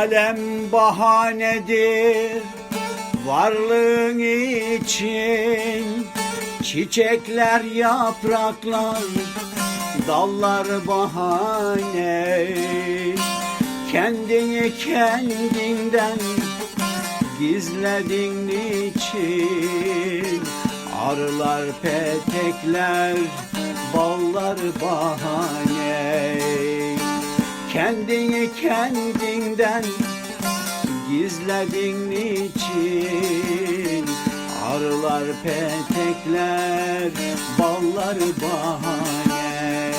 Alem bahanedir. Varlığın için Çiçekler, yapraklar, dallar bahane. Kendini kendinden gizledin niçin? Arılar, petekler, ballar bahane Kendini kendinden gizledin niçin? Arılar, petekler, ballar bahane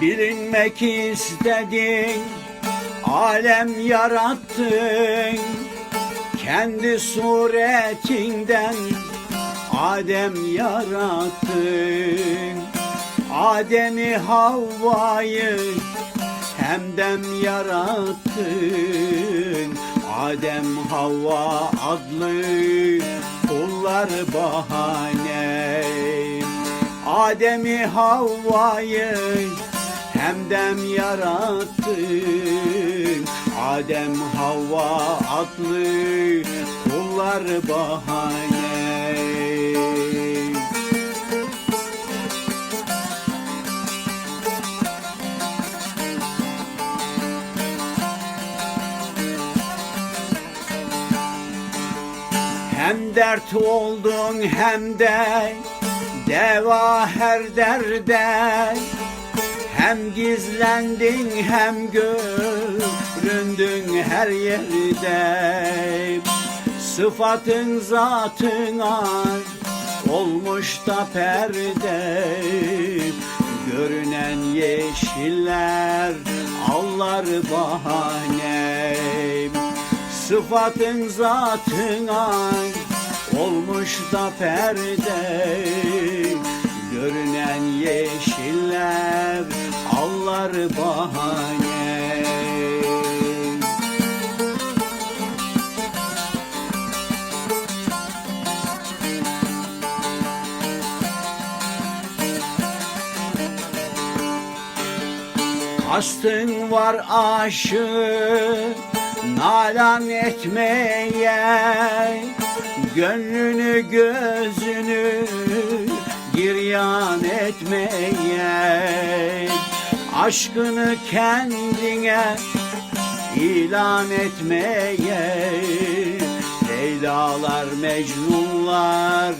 Bilinmek istedin, alem yarattın Kendi suretinden Adem yarattın. Adem'i Havva'yı hemdem yarattın. Adem Havva adlı kullar bahane. Adem'i Havva'yı hemdem yarattın Adem Havva adlı kullar bahane. Hem dert oldun hem de deva her derde Hem gizlendin hem göründün her yerde. Sıfatın zatına olmuş da perde. Görünen yeşiller allar bahane. Sıfatın zatına olmuş da perde Görünen yeşiller allar bahane. Kastın var aşık nalan etmeye Gönlünü gözünü giryan etmeye Aşkını kendine ilan etmeye Leylalar, Mecnunlar,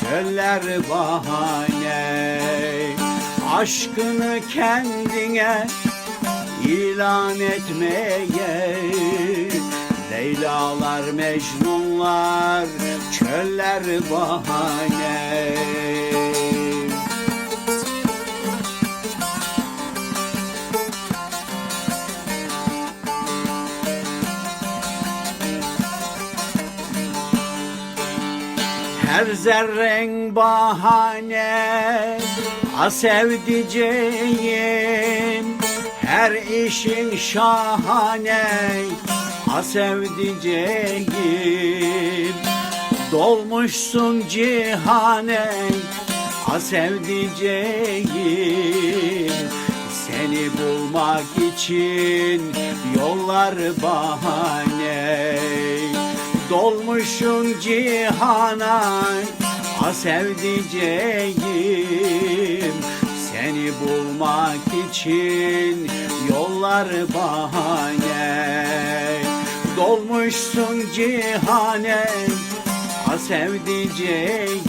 çöller bahane. Aşkını kendine ilan etmeye Leylalar, Mecnunlar, çöller bahane Her zerren bahane A sevdiceğim. Her işin şahane A sevdiceğim. Dolmuşsun cihane A sevdiceğim. Seni bulmak için Yollar bahane Dolmuşun cihana A sevdiceğim. Seni bulmak için Yollar bahane. Dolmuşsun cihane A sevdiceğim.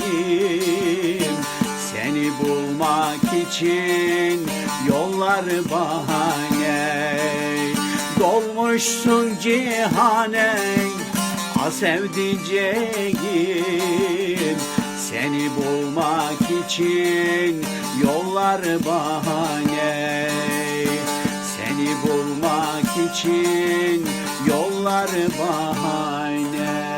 Seni bulmak için Yollar bahane. Dolmuşsun cihane A sevdiceğim Seni bulmak için Yollar bahane. Seni bulmak için Yollar bahane